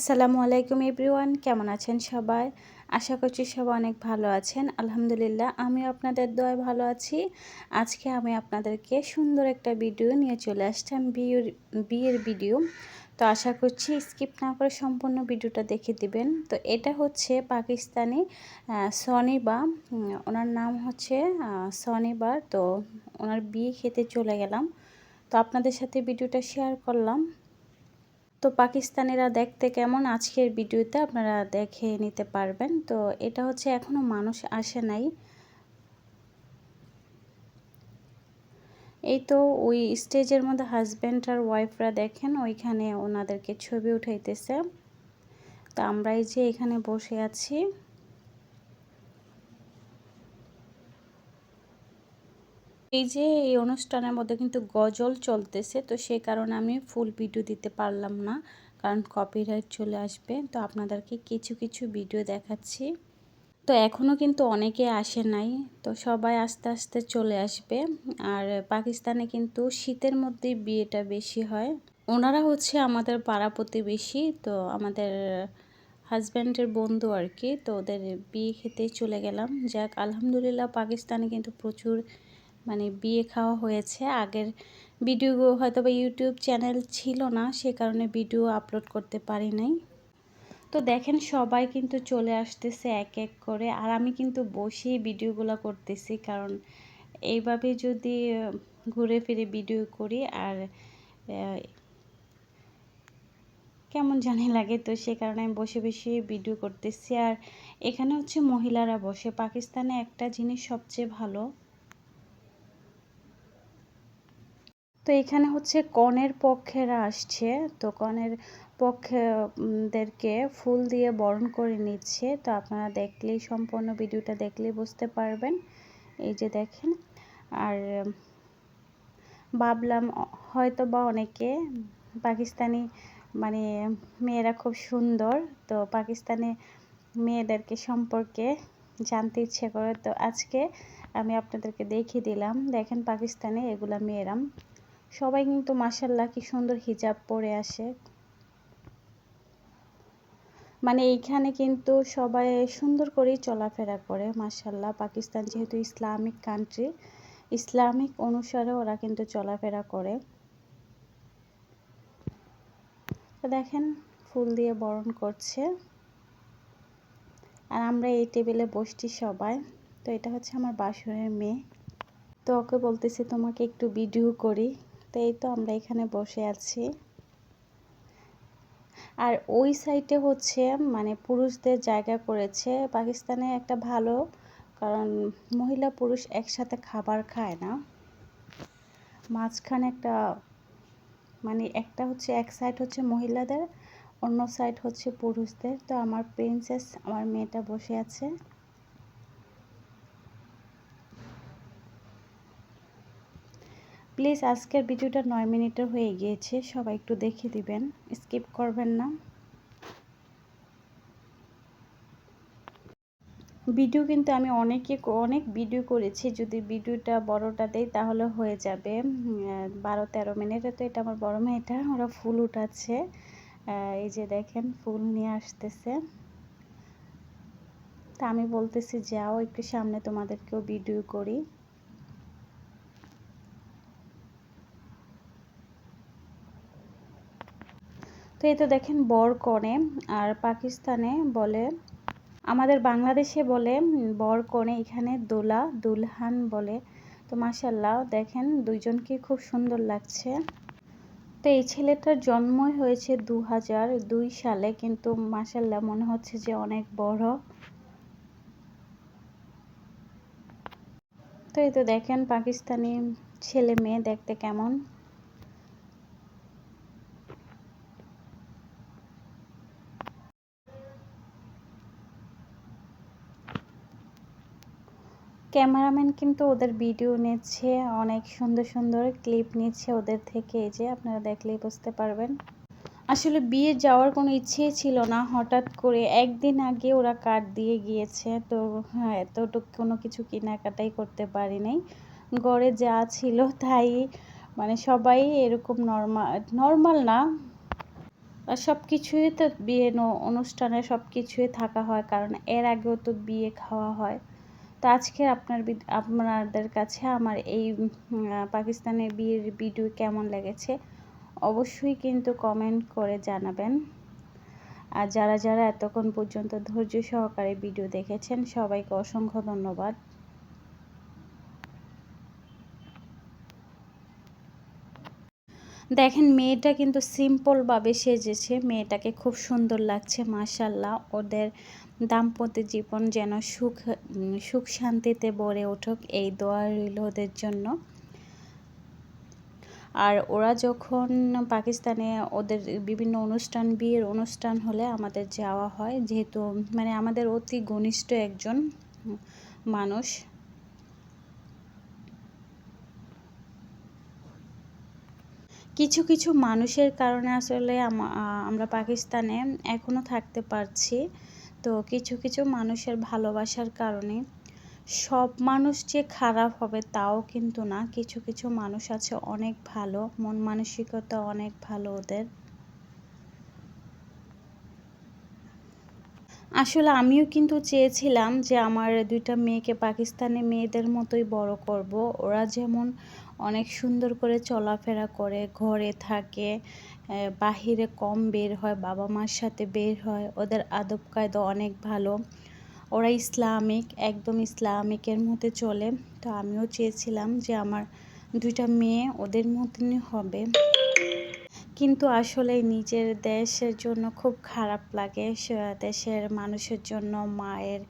আসসালামু আলাইকুম এভরিওয়ান, কেমন আছেন সবাই? আশা করছি সবাই অনেক ভালো আছেন। আলহামদুলিল্লাহ আমি আপনাদের দোয়ায় ভালো আছি। আজকে আমি আপনাদেরকে সুন্দর একটা ভিডিও নিয়ে চলে আসলাম বিয়ের বিয়ের ভিডিও। তো আশা করছি স্কিপ না করে সম্পূর্ণ ভিডিওটা দেখে দিবেন। তো এটা হচ্ছে পাকিস্তানি সনিবা ওনার নাম হচ্ছে সনিবার তো ওনার বিয়ে খেতে চলে গেলাম। তো আপনাদের সাথে ভিডিওটা শেয়ার করলাম। তো পাকিস্তানিরা দেখতে কেমন আজকের ভিডিওতে আপনারা দেখে নিতে পারবেন। তো এটা হচ্ছে এখনও মানুষ আসে নাই। এই তো ওই স্টেজের মধ্যে হাজব্যান্ড আর ওয়াইফরা দেখেন, ওইখানে ওনাদেরকে ছবি উঠাইতেছে। তো আমরাই যে এখানে বসে আছি এই যে এই অনুষ্ঠানের মধ্যে কিন্তু গজল চলতেছে, তো সেই কারণে আমি ফুল ভিডিও দিতে পারলাম না, কারণ কপিরাইট চলে আসবে। তো আপনাদেরকে কিছু কিছু ভিডিও দেখাচ্ছি। তো এখনও কিন্তু অনেকে আসে নাই, তো সবাই আস্তে আস্তে চলে আসবে। আর পাকিস্তানে কিন্তু শীতের মধ্যেই বিয়েটা বেশি হয়। ওনারা হচ্ছে আমাদের পাড়া প্রতিবেশী, তো আমাদের হাজব্যান্ডের বন্ধু আর কি, তো ওদের বিয়ে খেতেই চলে গেলাম। যাক, আলহামদুলিল্লাহ, পাকিস্তানে কিন্তু প্রচুর মানে বিয়ে খাওয়া হয়েছে। আগের ভিডিও হয়তো বা ইউটিউব চ্যানেল ছিল না, সে কারণে ভিডিও আপলোড করতে পারি নাই। তো দেখেন সবাই কিন্তু চলে আসতেছে এক এক করে, আর আমি কিন্তু বসেই ভিডিওগুলো করতেছি। কারণ এইভাবে যদি ঘুরে ফিরে ভিডিও করি আর কেমন জানি লাগে তো সে কারণে আমি বসে বসে ভিডিও করতেছি। আর এখানে হচ্ছে মহিলারা বসে। পাকিস্তানে একটা জিনিস সবচেয়ে ভালো তো এখানে হচ্ছে কনের পক্ষেরা আসছে। তো কনের পক্ষেদেরকে ফুল দিয়ে বরণ করে নিচ্ছে। তো আপনারা দেখলেই, সম্পূর্ণ ভিডিওটা দেখলেই বুঝতে পারবেন। এই যে দেখেন, আর ভাবলাম হয়তো বা অনেকে পাকিস্তানি মানে মেয়েরা খুব সুন্দর, তো পাকিস্তানি মেয়েদেরকে সম্পর্কে জানতে ইচ্ছে করে। তো আজকে আমি আপনাদেরকে দেখিয়ে দিলাম, দেখেন পাকিস্তানে এগুলা মেয়েরাম সবাই কিন্তু মাসাল্লাহ কি সুন্দর হিজাব পরে আসে। মানে এইখানে কিন্তু সবাই সুন্দর করেই চলাফেরা করে মাসাল্লাহ পাকিস্তান যেহেতু ইসলামিক কান্ট্রি ইসলামিক অনুসারে ওরা কিন্তু চলাফেরা করে। দেখেন, ফুল দিয়ে বরণ করছে। আর আমরা এই টেবিলে বসছি সবাই। তো এটা হচ্ছে আমার বাসরের মেয়ে। তো ওকে বলতেছি, তোমাকে একটু ভিডিও করি। তো এই তো আমরা এখানে বসে আছি। আর ওই সাইডে হচ্ছে মানে পুরুষদের জায়গা করেছে। পাকিস্তানে একটা ভালো, কারণ মহিলা পুরুষ একসাথে খাবার খায় না। মাঝখানে একটা মানে একটা হচ্ছে এক সাইড হচ্ছে মহিলাদের, অন্য সাইড হচ্ছে পুরুষদের। তো আমার প্রিন্সেস আমার মেয়েটা বসে আছে। প্লিজ আজকের ভিডিওটা নয় মিনিটের হয়ে গিয়েছে, সবাই একটু দেখে দিবেন, স্কিপ করবেন না। ভিডিও কিন্তু আমি অনেকে অনেক ভিডিও করেছি, যদি ভিডিওটা বড়টা দেই তাহলে হয়ে যাবে বারো তেরো মিনিটে, তো এটা আমার বড় মেয়েটা, ওরা ফুল উঠাচ্ছে এই যে দেখেন ফুল নিয়ে আসতেছে। তা আমি বলতেছি, যাও একটু সামনে তোমাদেরকেও ভিডিও করি। তো এই তো দেখেন বর কনে, আর পাকিস্তানে বলে, আমাদের বাংলাদেশে বলে, বর কনে এখানে দোলা, দুলহান বলে। তো মাসাল্লাহ দেখেন দুইজনকে খুব সুন্দর লাগছে। তো এই ছেলেটার জন্মই হয়েছে দু হাজার দুই সালে, কিন্তু মাসাল্লাহ মনে হচ্ছে যে অনেক বড়। তো এই তো দেখেন পাকিস্তানি ছেলে মেয়ে দেখতে কেমন। ক্যামেরাম্যান কিন্তু ওদের ভিডিও নিচ্ছে, অনেক সুন্দর সুন্দর ক্লিপ নিচ্ছে ওদের থেকে, এই যে আপনারা দেখলেই বুঝতে পারবেন। আসলে বিয়ে যাওয়ার কোনো ইচ্ছেই ছিল না, হঠাৎ করে একদিন আগে ওরা কার্ড দিয়ে গিয়েছে, তো হ্যাঁ এতটুকু কোনো কিছু কেনাকাটাই করতে পারি নাই। গড়ে যা ছিল তাই মানে সবাই এরকম নর্মাল নর্মাল না। সব কিছুই তো বিয়ে অনুষ্ঠানে সব কিছুই থাকা হয়, কারণ এর আগেও তো বিয়ে খাওয়া হয়। তো আজকে আপনার আপনাদের কাছে আমার এই পাকিস্তানের বিয়ের ভিডিও কেমন লেগেছে? অবশ্যই কিন্তু কমেন্ট করে জানাবেন। আর যারা যারা এতক্ষণ পর্যন্ত ধৈর্য সহকারে ভিডিও দেখেছেন, সবাইকে অসংখ্য ধন্যবাদ। দেখেন, মেয়েটা কিন্তু সিম্পলভাবে সেজেছে। মেয়েটাকে খুব সুন্দর লাগছে মাশাল্লাহ ওদের দাম্পত্য জীবন যেন সুখ সুখ শান্তিতে ভরে উঠুক, এই দোয়া রইল ওদের জন্য। আর ওরা যখন পাকিস্তানে ওদের বিভিন্ন অনুষ্ঠান, বিয়ের অনুষ্ঠান হলে আমাদের যাওয়া হয়, যেহেতু মানে আমাদের অতি ঘনিষ্ঠ একজন মানুষ। কিছু কিছু মানুষের কারণে আসলে আমরা পাকিস্তানে এখনও থাকতে পারছি। তো কিছু কিছু মানুষের ভালোবাসার কারণে সব মানুষ যে খারাপ হবে তাও কিন্তু না। কিছু কিছু মানুষ আছে অনেক ভালো, মন মানসিকতা অনেক ভালো ওদের। আসলে আমিও কিন্তু চেয়েছিলাম যে আমার দুইটা মেয়েকে পাকিস্তানি মেয়েদের মতোই বড় করব। ওরা যেমন অনেক সুন্দর করে চলাফেরা করে, ঘরে থাকে বাহিরে কম বের হয়, বাবা মার সাথে বের হয়, ওদের আদব কায়দা অনেক ভালো। ওরা ইসলামিক, একদম ইসলামিকের মধ্যে চলে। তো আমিও চেয়েছিলাম যে আমার দুইটা মেয়ে ওদের মতনই হবে। কিন্তু আসলে নিজের দেশের জন্য খুব খারাপ লাগে দেশের মানুষের জন্য, মায়ের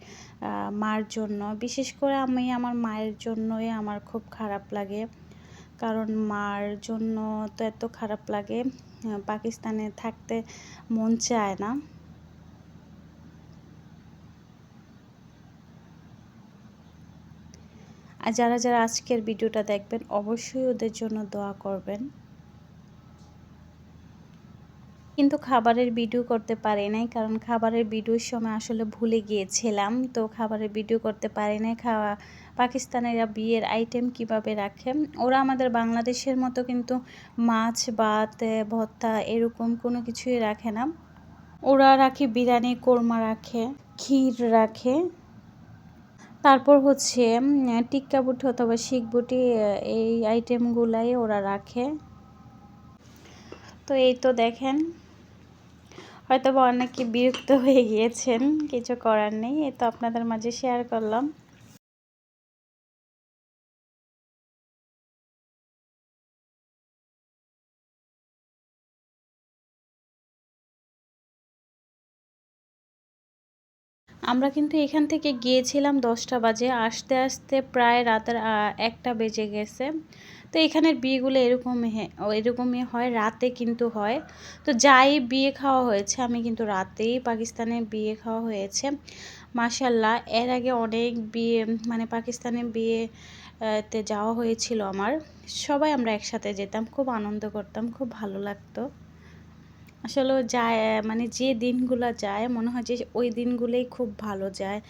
মার জন্য। বিশেষ করে আমি আমার মায়ের জন্যই আমার খুব খারাপ লাগে। কারণ মার জন্য তো এত খারাপ লাগে। পাকিস্তানে থাকতে মন চায় না। আর যারা যারা আজকের ভিডিওটা দেখবেন, অবশ্যই ওদের জন্য দোয়া করবেন। কিন্তু খাবারের ভিডিও করতে পারি নাই, কারণ খাবারের ভিডিওর সময় আসলে ভুলে গিয়েছিলাম। তো খাবারের ভিডিও করতে পারি নাই, খাওয়া পাকিস্তানেরা বিয়ের আইটেম কীভাবে রাখে? ওরা আমাদের বাংলাদেশের মতো কিন্তু মাছ, ভাত ভর্তা এরকম কোনো কিছুই রাখে না। ওরা রাখে বিরিয়ানি, কোরমা রাখে, ক্ষীর রাখে। তারপর হচ্ছে টিক্কা বুটি অথবা শিখ বুটি এই আইটেমগুলাই ওরা রাখে। তো এই তো দেখেন। হয়তো বা অনেকে বিরক্ত হয়ে গিয়েছেন, কিছু করার নেই, এ তো আপনাদের মাঝে শেয়ার করলাম। আমরা কিন্তু এখান থেকে গিয়েছিলাম দশটা বাজে। আসতে আসতে প্রায় রাতের একটা বেজে গেছে। তো এখানের বিয়েগুলো এরকম এরকমই হয়, রাতে কিন্তু হয়। তো যাই বিয়ে খাওয়া হয়েছে, আমি কিন্তু রাতেই পাকিস্তানে বিয়ে খাওয়া হয়েছে। মাসাল্লাহ এর আগে অনেক বিয়ে মানে পাকিস্তানে বিয়ে তে যাওয়া হয়েছিল আমার। সবাই আমরা একসাথে যেতাম, খুব আনন্দ করতাম, খুব ভালো লাগতো। আসলে যায় মানে যে দিনগুলো যায়, মনে হয় যে ওই দিনগুলোই খুব ভালো যায়।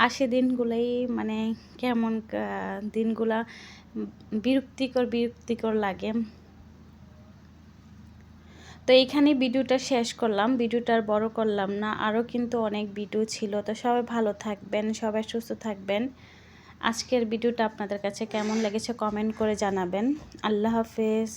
আর সে দিনগুলোই মানে কেমন দিনগুলা বিরক্তিকর বিরক্তিকর লাগে। তো এইখানে ভিডিওটা শেষ করলাম। ভিডিওটা আর বড় করলাম না আরও কিন্তু অনেক ভিডিও ছিল। তো সবাই ভালো থাকবেন, সবাই সুস্থ থাকবেন। আজকের ভিডিওটা আপনাদের কাছে কেমন লেগেছে কমেন্ট করে জানাবেন। আল্লাহ হাফেজ।